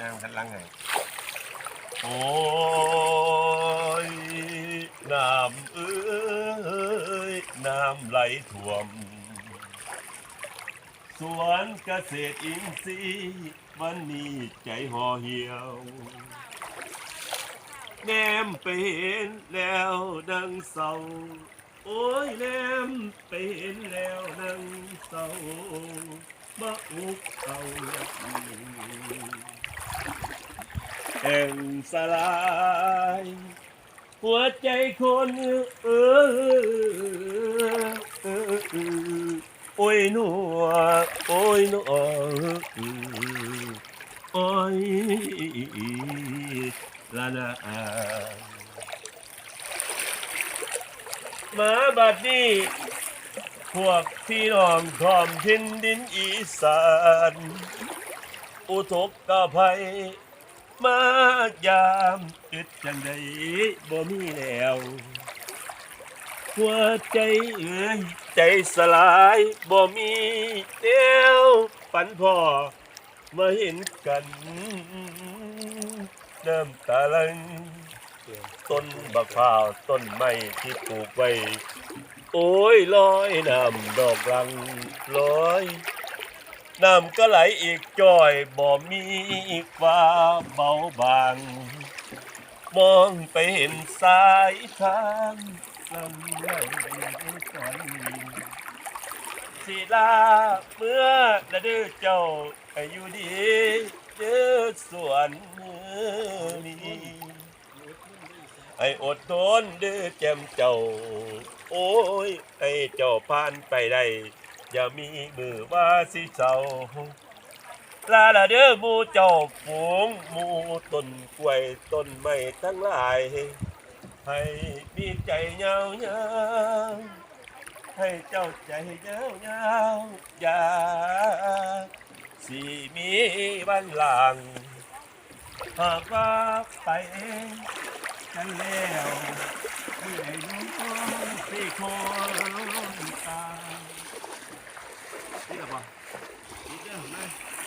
นางคันหลังให้โอ้ยน้ำเอ้ยน้ำไหลท่วม สวนเกษตรอินทรีย์วันนี้ใจห่อเหี่ยว แนมไปเห็นแล้วดังเศร้าโอ้ยแนมไปเห็นแล้วดังเศร้ามาอุกเอา แห่งสลาย หัวใจคนเออเออเออโอ้ยหนัวโอ้ยหนัวโอ้ยลานามาบัดนี้พวกพี่น้องทอมทินดินอีสาน อุทกกภัย มายามอึดจังใดบ่มีแล้ว หัวใจเอ้ยใจสลายบ่มีแล้วปันพ่อมาเห็นกันน้ำตาลังต้นบักพร้าวต้นไม้ที่ปลูกไว้ โอ้ยลอยน้ำดอกรังลอย น้ำก็ไหลอีกจ้อยบ่มีอีกฟ้าเบาบาง มองไปเห็นสายทางลำไหลก่อนสิลาเมื่อละเด้อเจ้าอยู่ดีเด้อสวนมือนี้ให้อดทนเด้อแจมเจ้า โอ้ยให้เจ้าผ่านไปได้ อย่ามีมือว่าสิเจ้าลาละเด้อหมูเจ้าฝูงหมูต้นกล้วยต้นไม้ทั้งหลาย ให้มีใจเงาเงาให้เจ้าใจเงาเงาอย่าสิมีวันหลังหากว่าไปกันแล้วที่ไหนน้องสิคอย